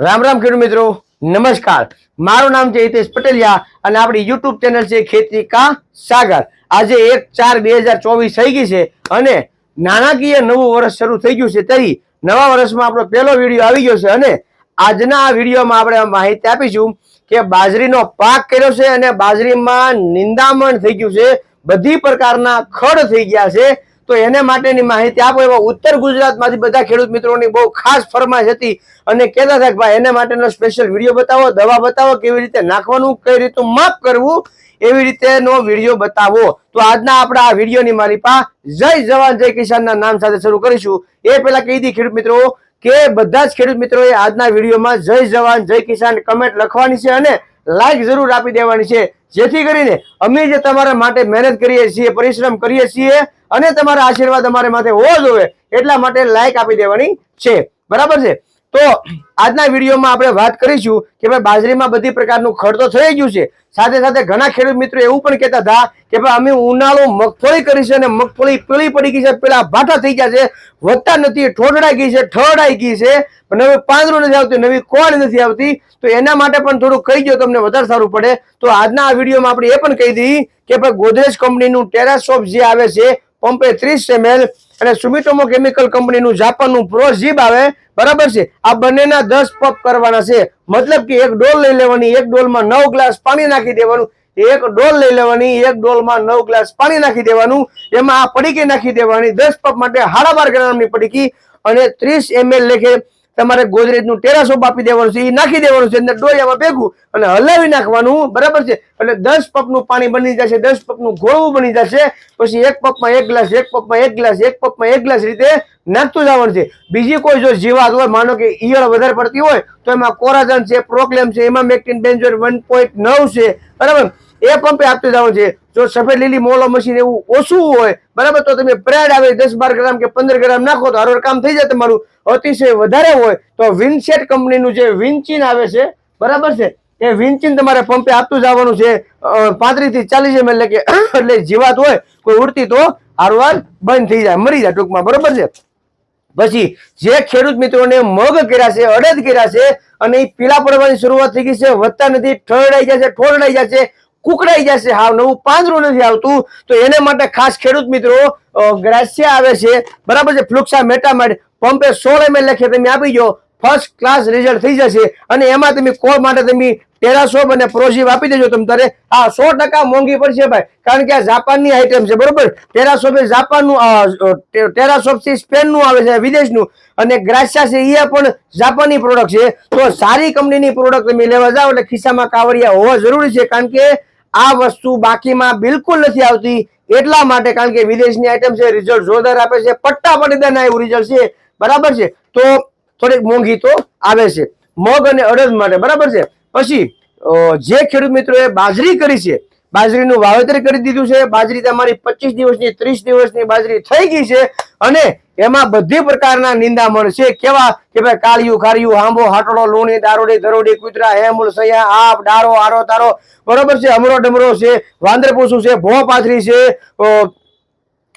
રામ રામ ખેડૂત મિત્રો, નમસ્કાર. મારું નામ છે હિતેશ પટેલિયા અને આપણી યુટ્યુબ ચેનલ છે ખેતી કા સાગર. આજે એક ચાર બે હજાર ચોવીસ થઈ ગઈ છે અને નાણાકીય નવું વર્ષ શરૂ થઈ ગયું છે. તરી નવા વર્ષમાં આપણો પહેલો વીડિયો આવી ગયો છે અને આજના આ વિડીયોમાં આપણે માહિતી આપીશું કે બાજરીનો પાક કર્યો છે અને બાજરીમાં નિંદામણ થઈ ગયું છે. બધી પ્રકારના ખડ થઈ ગયા છે. તો એને માટેની માહિતી આપો. એવા ઉત્તર ગુજરાતમાંથી બધા ખેડૂત મિત્રોની બહુ ખાસ ફરમાઈશ હતી અને કહેતા હતા ભાઈ, એને માટેનો સ્પેશિયલ વીડિયો બતાવો, દવા બતાવો, કેવી રીતે નાખવાનું, કઈ રીતનું માપ કરવું, એવી રીતેનો વીડિયો બતાવો. તો આજના આપણા આ વિડીયોની મારી પા જય જવાન, જય કિસાનના નામ સાથે શરૂ કરીશું. એ પહેલા કહી દી ખેડૂત મિત્રો કે બધા જ ખેડૂત મિત્રોએ આજના વિડીયોમાં જય જવાન, જય કિસાન કમેન્ટ લખવાની છે અને લાઈક જરૂર આપી દેવાની છે. જેથી કરીને અમે જે તમારા માટે મહેનત કરીએ છીએ, પરિશ્રમ કરીએ છીએ અને તમારા આશીર્વાદ અમારે માથે હોવો જોઈએ એટલા માટે લાઈક આપી દેવાની છે. બરાબર છે? તો આજના વિડીયોમાં આપણે વાત કરીશું કે ભાઈ બાજરીમાં બધી પ્રકારનું ખડ તો થઈ ગયું છે. સાથે સાથે ઘણા ખેડૂત મિત્રો એવું પણ કહેતા હતા કે ભાઈ અમે ઉનાળો મગફળી કરી છે અને મગફળી પીળી પડી ગઈ છે, પેલા ભાટા થઈ ગયા છે, વધતા નથી ઠોડડાઈ ગઈ છે ઠડાઈ ગઈ છે, પણ નવી પાંદરું નથી આવતી, નવી કોળ નથી આવતી. તો એના માટે પણ થોડું કહી દો તમને વધારે સારું પડે. તો આજના આ વિડીયોમાં આપણે એ પણ કહી દઈએ કે ભાઈ ગોદરેજ કંપનીનું ટેરાસોપ જે આવે છે, પંપે ત્રીસ એમએલ અને સુમિટોમો કેમિકલ કંપનીનું જાપાનનું પ્રોઝીબ આવે, બરાબર છે? આ બંનેના દસ પપ કરવાના છે. મતલબ કે એક ડોલ લઈ લેવાની, એક ડોલમાં નવ ગ્લાસ પાણી નાખી દેવાનું, એક ડોલ લઈ લેવાની, એક ડોલમાં નવ ગ્લાસ પાણી નાખી દેવાનું, એમાં આ પડીકી નાખી દેવાની, દસ પપ માટે હાડા બાર ગ્રામની પડીકી અને ત્રીસ એમએલ લેખે તમારે ગોદરેજનું ટેરાસોપ આપી દેવાનું છે એ નાખી દેવાનું છે, અંદર ડોયામાં ભેગું અને હલાવી નાખવાનું, બરાબર છે? એટલે દસ પપનું પાણી બની જશે, દસ પપનું ઘોળવું બની જશે, પછી એક પપમાં એક ગ્લાસ, એક પપમાં એક ગ્લાસ, એક પપમાં એક ગ્લાસ રીતે નાખતું જવાનું છે. બીજી કોઈ જો જીવાત હોય, માનો કે ઈયળ વધારે પડતી હોય, તો એમાં કોરાજન છે, પ્રોક્લેમ છે, એમાં મેક્ટિન ડેન્જર વન પોઈન્ટ નવ છે, બરાબર? એ પંપે આપતું જવાનું છે. જો સફેદ લીલી મોલો મશીન એવું ઓછું હોય, બરાબર, તો તમે પ્રેડ આવે, દસ બાર ગ્રામ કે પંદર ગ્રામ નાખો, તો હારોર કામ થઈ જાય તમારું. અતિશય વધારે હોય, તો વિનસેટ કંપનીનું જે વિનચીન આવે છે, બરાબર છે, એ વિનચીન તમારે પંપે આપતું જવાનું છે પાંત્રીસથી ચાલીસ એમ એટલે કે, એટલે જીવાત હોય, કોઈ ઉડતી તો હારવાર બંધ થઈ જાય, મરી જાય ટૂંકમાં, બરોબર છે. પછી, જે ખેડૂત મિત્રોને મગ કર્યા છે, અડદ કર્યા છે, અને એ પીળા પડવાની શરૂઆત થઈ ગઈ છે, વધતા નથી, ઠરડાઈ છે, ઠોરડાઈ છે કુકડાઈ જશે. હાવ નવું પાંદરું નથી આવતું. તો એને માટે ખાસ ખેડૂત મિત્રો ગ્રાસિયા આવે છે. બરાબર છે? ફ્લુક્સા મેટામાઇડ પંપે સોળ એમએલ લખે, તમે આપી દો. ફર્સ્ટ ક્લાસ રિઝલ્ટ થઈ જશે. અને એમાં તમે કોળ માટે તમે ટેરાસોપ અને પ્રોજીવ આપી દેજો તમે તારે. આ સો ટકા મોંઘી પડશે ભાઈ. કારણ કે આ જાપાનની આઈટમ છે, બરોબર? ટેરાસોપ એ જાપાનનું ટેરાસોપ છે, સ્પેનનું આવે છે, વિદેશનું. અને ગ્રાસિયા છે એ પણ જાપાનની પ્રોડક્ટ છે. તો સારી કંપનીની પ્રોડક્ટ તમે લેવા જાઓ એટલે ખિસ્સામાં કાવડિયા હોવા જરૂરી છે. કારણ કે આ વસ્તુ બાકીમાં બિલકુલ નથી આવતી. એટલા માટે કારણ કે વિદેશની આઈટમ છે રિઝલ્ટ જોરદાર આપે છે પટ્ટા પટીદાના એવું રિઝલ્ટ છે. બરાબર છે? તો થોડીક મોંઘી તો આવે છે. મગ અને અડદ માટે, બરાબર છે? પછી જે ખેડૂત મિત્રોએ બાજરી કરી છે બાજરીનું વાવેતર કરી દીધું છે. બાજરી તમારી પચીસ દિવસની, ત્રીસ દિવસની બાજરી થઈ ગઈ છે અને એમાં બધી પ્રકારના નિંદામણ છે. કેવા? કે ભાઈ કાળિયું, ખારિયું હાંબો હાટડો, લૂણી, દારોડી, ધરોડી, કૂતરા, હેમુલ, સૈયા, આપ, ડારો, આરો, તારો. બરોબર છે? અમરો ડમરો છે, વાંદરપૂસું છે ભો પાથરી છે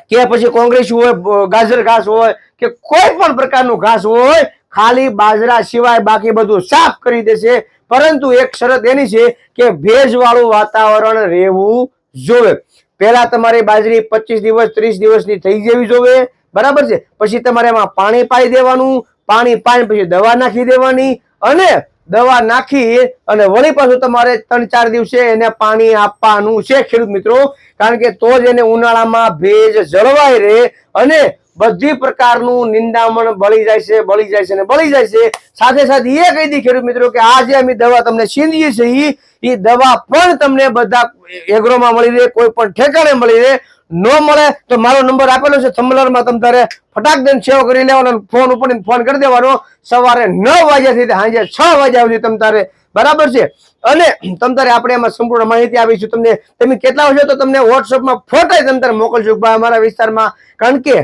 કે પછી કોંગ્રેસ હોય, ગાજર ઘાસ હોય, કે કોઈ પણ પ્રકારનું ઘાસ હોય ખાલી બાજરા સિવાય બાકી બધું સાફ કરી દેશે. પરંતુ એક શરત એની છે કે ભેજવાળું વાતાવરણ રહેવું જોવે. પહેલા તમારી બાજરી પચીસ દિવસ, ત્રીસ દિવસની થઈ જવી જોવે. બરાબર છે? પછી તમારે એમાં પાણી પાઈ દેવાનું. પાણી પાઈ પછી દવા નાખી દેવાની અને દવા નાખી અને વળી પાછું તમારે ત્રણ ચાર દિવસે એને પાણી આપવાનું છે ખેડૂત મિત્રો. કારણ કે તો જ એને ઉનાળામાં ભેજ જળવાય રહે અને બધી પ્રકારનું નિંદામણ બળી જાય છે, બળી જાય છે ને બળી જાય છે. સાથે સાથે એ કહી દી ખેડૂત મિત્રો કે આ જે અમે દવા તમને છીંદીએ છીએ. એ દવા પણ તમને બધા એગ્રોમાં મળી રહે, કોઈ પણ ઠેકાણે મળી રહે. ન મળે તો મારો નંબર આપેલો છે થંબલરમાં તમે તારે ફટાક દઈને સેવ કરી લેવાનો ફોન ઉપર ફોન કરી દેવાનો. સવારે નવ વાગ્યાથી સાંજે છ વાગ્યા સુધી તમ તારે, બરાબર છે? અને તમ તારે આપણે એમાં સંપૂર્ણ માહિતી આપીશું તમને. તમે કેટલા વાગે તો તમને વોટ્સઅપમાં ફોટા તમે તારે મોકલશું. અમારા વિસ્તારમાં, કારણ કે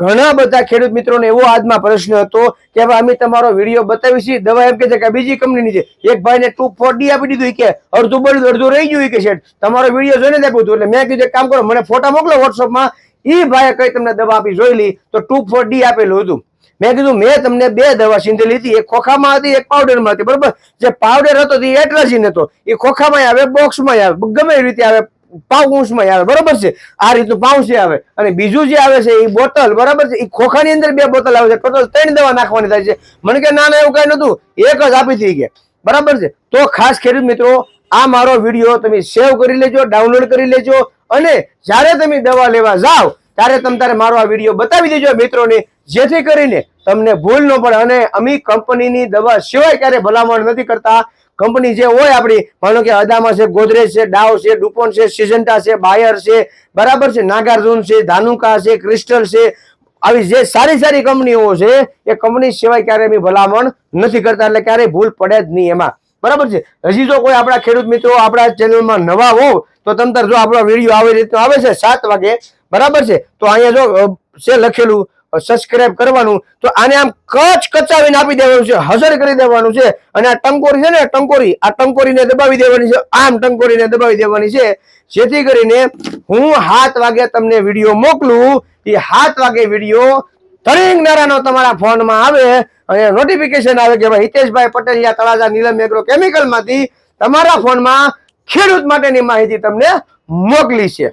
ઘણા બધા ખેડૂત મિત્રોને એવો આજમાં પ્રશ્ન હતો કે ભાઈ અમે તમારો વીડિયો બતાવી છીએ. દવા એમ કે છે કે બીજી કંપનીની છે. એક ભાઈને ટુ ફોર ડી આપી દીધું કે અડધું બળ્યું અડધું રહી ગયું કે શેઠ. તમારો વીડિયો જોઈને આપ્યું હતું. એટલે મેં કીધું કામ કરો, મને ફોટા મોકલો વોટ્સઅપમાં એ ભાઈએ કઈ તમને દવા આપી જોઈ લી, તો ટુ ફોર ડી આપેલું હતું. મેં કીધું, મેં તમને બે દવા સિંધેલી હતી. એક ખોખામાં હતી, એક પાવડરમાં હતી. બરોબર? જે પાવડર હતો તે એટ્રાજીન હતો. એ ખોખામાં આવે બોક્સમાં આવે. ગમે એ રીતે આવે પાઉન્સમાં આવે, બરોબર છે? આ રીતનું પાઉન્સ આવે. અને બીજું જે આવે છે, એ બોટલ, બરાબર છે? એ ખોખાની અંદર બે બોટલ આવે છે. ટોટલ ત્રણ દવા નાખવાની થાય છે. મને કે ના ના, એવું કઈ નતું એક જ આપી હતી કે બરાબર છે? તો ખાસ ખેડૂત મિત્રો, આ મારો વીડિયો તમે સેવ કરી લેજો, ડાઉનલોડ કરી લેજો. અને જ્યારે તમે દવા લેવા જાઓ, ત્યારે તમે તારે મારો આ વીડિયો બતાવી દેજો મિત્રોને, જેથી કરીને તમને ભૂલ ન પડે. અને અમી કંપનીની દવા સિવાય ક્યારે ભલામણ નથી કરતા. કંપની જે હોય આપણી, માનો કે અદામા છે, ગોદરેજ છે ડાવ છે, ડુપોન છે સિજન્ટા છે, બાયર છે, બરાબર છે, નાગાર્જુન છે, ધાનુકા છે, ક્રિસ્ટલ છે, આવી જે સારી સારી કંપનીઓ છે, એ કંપની સિવાય ક્યારેય ભલામણ નથી કરતા, એટલે ક્યારેય ભૂલ પડે જ નહીં એમાં. બરાબર છે? હજી જો કોઈ આપણા ખેડૂત મિત્રો આપણા ચેનલમાં નવા હોવ, તો તંતર જો આપણો વીડિયો આવી રીતનો આવે છે સાત વાગે, બરાબર છે? તો અહીંયા જો છે લખેલું સબસ્ક્રાઇબ કરવાનું, તો આને આમ કચ કચાવીને આપી દેવાનું છે, હજર કરી દેવાનું છે, અને આ ટંકોરી છે ને ટંકોરી, આ ટંકોરીને દબાવી દેવાની છે, આમ ટંકોરીને દબાવી દેવાની છે, જેથી કરીને હું સાત વાગે તમને વીડિયો મોકલું, એ સાત વાગે વીડિયો તરીંગ નારાનો તમારા ફોનમાં આવે, અને નોટિફિકેશન આવે કે ભાઈ હિતેશભાઈ પટેલિયા તળાજા નીલમ એગ્રો કેમિકલમાંથી તમારા ફોનમાં ખેડૂત માટેની માહિતી તમને મોકલી છે.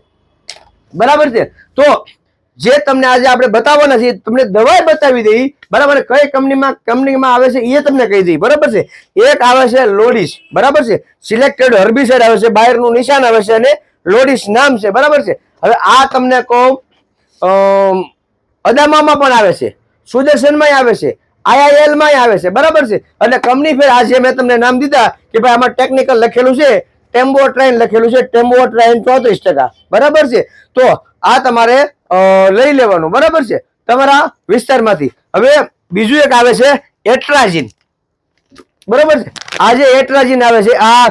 બરાબર છે? તો જે તમને આજે આપણે બતાવવાના છે તમને દવાઈ બતાવી દઈ, બરાબર? કઈ કંપનીમાં કંપનીમાં આવે છે એ તમને કહી દઈ, બરાબર છે? એક આવે છે લોડિસ, બરાબર છે? સિલેક્ટેડ હર્બિસાઇડ આવે છે, બાયરનું નિશાન આવે છે અને લોડિસ નામ છે, બરાબર છે? હવે આ તમને કહું અદામામાં પણ આવે છે સુદર્શનમાં આવે છે આઈઆઈએલમાં આવે છે, બરાબર છે? અને કંપની ફેર આજે મેં તમને નામ દીધા, કે ભાઈ આમાં ટેકનિકલ લખેલું છે, ટેમ્બો ટ્રેન લખેલું છે, ટેમ્બો ટ્રેન ચોત્રીસ ટકા, બરાબર છે? તો આ તમારે લઈ લેવાનું. બરાબર છે? તમારા વિસ્તારમાંથી. હવે બીજું એક આવે છે, એટ્રાજીન. બરાબર છે? આ જે એટ્રાજીન આવે છે. આ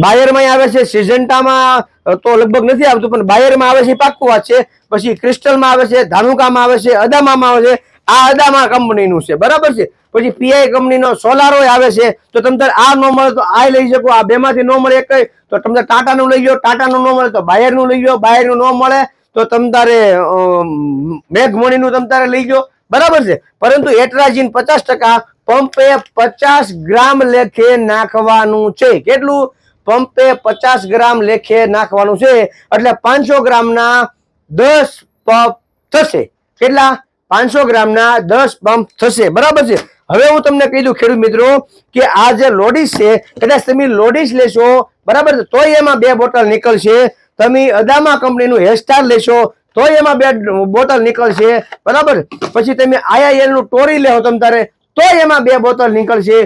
બાયરમાં આવે છે, સિઝન્ટામાં તો લગભગ નથી આવતું, પણ બાયરમાં આવે છે પાક્કું વાત છે. પછી ક્રિસ્ટલમાં આવે છે, ધાનુકામાં આવે છે, અદામામાં આવે છે. આ અદામા કંપનીનું છે. બરાબર છે? પછી પીઆઈ કંપનીનો સોલારો આવે છે. તો તમે આ ન મળે તો આ લઈ શકો. આ બેમાંથી ન મળે, એક તો તમને ટાટાનું લઈ જાઓ ટાટાનું ન મળે તો બાયરનું લઈ જાઓ બાયરનું ન મળે તો તમ તારે મેઘમણીનું તમ તારે લઈ જાઓ બરાબર છે? પરંતુ એટ્રાજીન પચાસ ટકા, પંપે પચાસ ગ્રામ લેખે નાખવાનું છે. કેટલું? પંપે પચાસ ગ્રામ લેખે નાખવાનું છે. એટલે પાંચસો ગ્રામના દસ પંપ થશે. કેટલા? પાંચસો ગ્રામના દસ પંપ થશે. બરાબર છે? હવે હું તમને કહી દઉં, ખેડૂત મિત્રો, કે આ જે લોડીસ છે, કદાચ તમે લોડીસ લેશો, બરાબર તોય એમાં બે બોટલ નીકળશે. તમે અદામા કંપનીનું હેરસ્ટાર લેશો, તોય એમાં બે બોટલ નીકળશે, બરાબર પછી તમે આઈઆઈએલનું ટોરી લેવો તમે તારે, તોય એમાં બે બોટલ નીકળશે.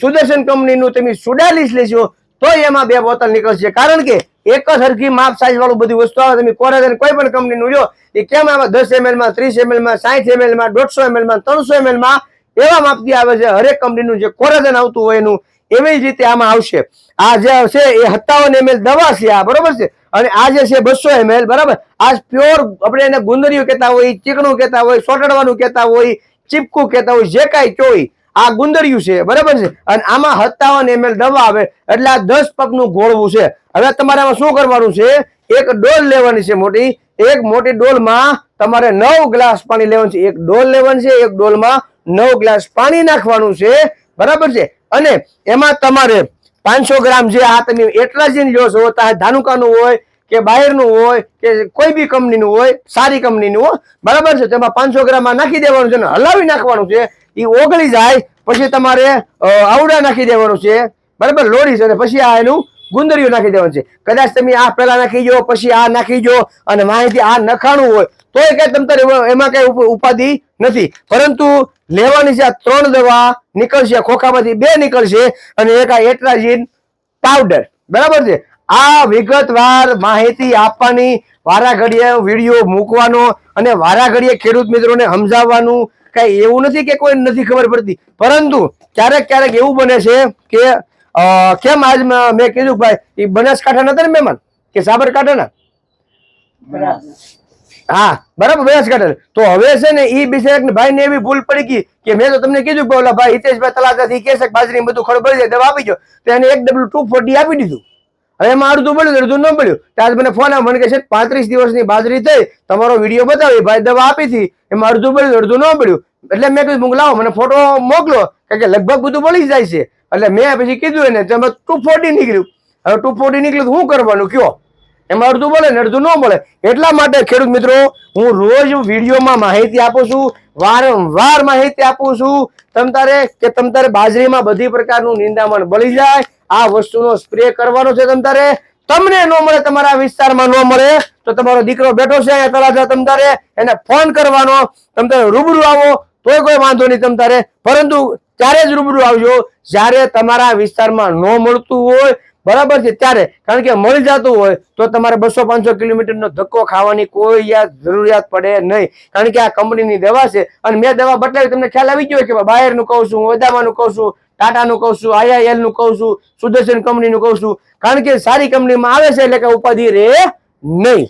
સુદર્શન કંપનીનું તમે સુડાલીસ લેશો, તોય એમાં બે બોટલ નીકળશે. કારણ કે એક જ હરખી માપ સાઇઝ વાળું બધી વસ્તુ આવે, તમે કોરેજન કોઈ પણ કંપનીનું લો એ કેમ આવે? દસ એમએલમાં ત્રીસ એમએલમાં સાઠ એમએલમાં દોઢસો એમએલમાં ત્રણસો એમએલમાં એવા માપથી આવે છે, હરેક કંપનીનું જે કોરાજન આવતું હોય એનું, એવી જ રીતે આમાં આવશે. આ જે છે એ સત્તાવન એમએલ દવા છે આ, બરોબર છે? અને આ જે છે બસો એમએલ, બરાબર? આ પ્યોર આપણે એને ગુંદરીયું કહેતા હોય, ચીકણું કહેતા હોય, સોટડવાનું કહેતા હોય, ચીપકું કહેતા હોય, જે કાંઈ ચોઈ આ ગુંદરિયું છે, બરાબર છે? અને આમાં સત્તાવન એમએલ દવા આવે, એટલે આ દસ પગનું ઘોળવું છે. હવે તમારે આમાં શું કરવાનું છે? એક ડોલ લેવાની છે મોટી, એક મોટી ડોલમાં તમારે નવ ગ્લાસ પાણી લેવાનું છે. એક ડોલ લેવાની છે, એક ડોલમાં નવ ગ્લાસ પાણી નાખવાનું છે. બરાબર છે? અને એમાં તમારે પાંચસો ગ્રામ જે આ તમે એટ્રાજીન લ્યો છો, તારે ધાનુકાનું હોય કે બહારનું હોય કે કોઈ બી કંપનીનું હોય, સારી કંપનીનું હોય, બરાબર છે? તેમાં પાંચસો ગ્રામમાં નાખી દેવાનું છે અને હલાવી નાખવાનું છે. એ ઓગળી જાય, પછી તમારે આવડા નાખી દેવાનું છે. બરાબર? લોડી છે અને પછી આ એનું ગુંદરીયું નાખી દેવાનું છે. કદાચ તમે આ પેલા નાખી જો પછી આ નાખી જો અને માહિતી આ નખાણું હોય, તોય કઈ તમ તારે એમાં કઈ ઉપાધિ નથી. પરંતુ લેવાની છે આ ત્રણ દવા નીકળશે ખોખામાંથી બે નીકળશે, અને એક આ એટ્રાજીન પાવડર. બરાબર છે? આ વિગતવાર માહિતી આપવાની વારા ઘડીએ વીડિયો મૂકવાનો, અને વારા ઘડીએ ખેડૂત મિત્રોને સમજાવવાનું કઈ એવું નથી કે કોઈ નથી ખબર પડતી. પરંતુ ક્યારેક ક્યારેક એવું બને છે કે કેમ આજ મેં કીધું ભાઈ એ બનાસકાંઠા નતા ને મહેમાન? કે સાબરકાંઠાના? હા, બરાબર બનાસકાંઠા તો હવે છે ને એ બિચારા ભાઈ ને એવી ભૂલ પડી ગઈ કે મેં તો તમને કીધું કે ઓલા ભાઈ હિતેશભાઈ તલાજાથી કે છે બાજરી બધું ખબર પડી જાય, દવા આપી દો તો એને એક ડબલ ટુ ફોર્ટી આપી દીધું. હવે એમાં અડધું તો અડધું ન પડ્યું. ત્યારે મને ફોન આવ્યો મને કહે છે પાંત્રીસ દિવસની બાજરી થઈ, તમારો વીડિયો બતાવી, ભાઈ દવા આપી હતી. એમાં અડધું પડ્યું, અડધું ન પડ્યું. એટલે મેં કીધું લાવો, મને ફોટો મોકલો. કે લગભગ બધું બળી જાય છે. એટલે મેં પછી કીધું એને તમે ટુ ફોર્ટી નીકળ્યું. હવે ટુ ફોર્ટી નીકળ્યું શું કરવાનું? કયો? એમાં અડધું મળે ને અડધું ન મળે. એટલા માટે ખેડૂત મિત્રો, હું રોજ વિડીયોમાં માહિતી આપું છું, વારંવાર માહિતી આપું છું. તમ તારે કે તમ તારે બાજરીમાં બધી પ્રકારનું નિંદામણ બળી જાય, આ વસ્તુનો સ્પ્રે કરવાનો છે તમ તારે. તમને ન મળે, તમારા વિસ્તારમાં ન મળે, તો તમારો દીકરો બેઠો છે અહીંયા તળાજા તમ તારે, એને ફોન કરવાનો. તમ તારે રૂબરૂ આવો, તોય કોઈ વાંધો નહીં તમ તારે. પરંતુ ત્યારે જ રૂબરૂ આવજો. જ્યારે તમારા વિસ્તારમાં ન મળતું હોય, બરાબર છે, ત્યારે. કારણ કે મળી જતું હોય, તો તમારે બસો પાંચસો કિલોમીટરનો ધક્કો ખાવાની કોઈ યાદ, જરૂરિયાત પડે નહીં. કારણ કે આ કંપનીની દવા છે, અને મેં દવા બતાવી, તમને ખ્યાલ આવી ગયો કે બાયરનું કહું છું વેદામાનું કહું છું, ટાટાનું કહું છું આઈઆઈએલનું કહું છું, સુદર્શન કંપનીનું કહું છું. કારણ કે સારી કંપનીમાં આવે છે, એટલે કે ઉપાધિ રે નહીં.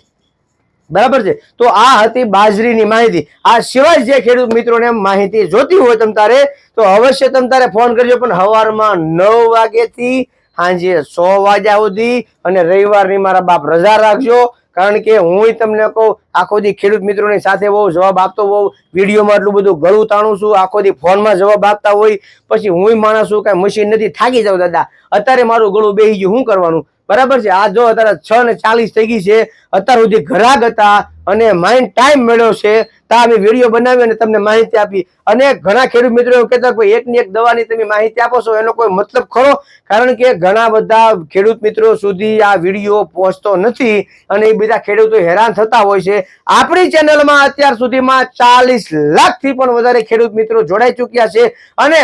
બરાબર છે? તો આ હતી બાજરીની માહિતી. આ સિવાય જે ખેડૂત મિત્રોને માહિતી જોતી હોય તમ તારે, તો અવશ્ય તમ તારે ફોન કરજો. પણ સવારમાં નવ વાગ્યાથી સાંજે સો વાગ્યા સુધી અને રવિવારની મારા બાપ રજા રાખજો. કારણ કે હું તમને કહું, આખો દી ખેડૂત મિત્રોની સાથે બહુ જવાબ આપતો હોઉં, વિડીયોમાં એટલું બધું ગળું તાણું છું, આખો દી ફોનમાં જવાબ આપતા હોય. પછી હું માણસ છું કાંઈ મશીન નથી, થાકી જાઉં દાદા. અત્યારે મારું ગળું બેસી ગયું શું કરવાનું? બરાબર છે? આ જો અત્યારે છ ને ચાલીસ થઈ ગઈ છે, અત્યાર સુધી ઘરાક હતા અને માઇન્ડ ટાઈમ મળ્યો છે ત્યાં અમે વીડિયો બનાવી અને તમને માહિતી આપી. અને ઘણા ખેડૂત મિત્રો એવું કહેતા કોઈ એકની એક દવાની તમે માહિતી આપો છો, એનો કોઈ મતલબ ખરો? કારણ કે ઘણા બધા ખેડૂત મિત્રો સુધી આ વીડિયો પહોંચતો નથી અને એ બધા ખેડૂતો હેરાન થતા હોય છે. આપણી ચેનલમાં અત્યાર સુધીમાં ચાલીસ લાખથી પણ વધારે ખેડૂત મિત્રો જોડાઈ ચૂક્યા છે. અને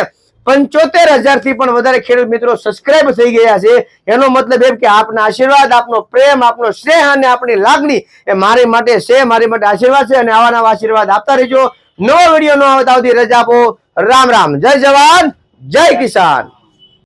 પંચોતેર હજારથી પણ વધારે ખેડૂત મિત્રો સબસ્ક્રાઇબ થઈ ગયા છે. એનો મતલબ એમ કે આપના આશીર્વાદ, આપનો પ્રેમ, આપનો સ્નેહ અને આપણી લાગણી એ મારી માટે છે, મારી માટે આશીર્વાદ છે અને આવા નવા આશીર્વાદ આપતા રહેજો. નવો વીડિયો ન આવે તો આવતી રજા આપો. રામ રામ. જય જવાન, જય કિસાન.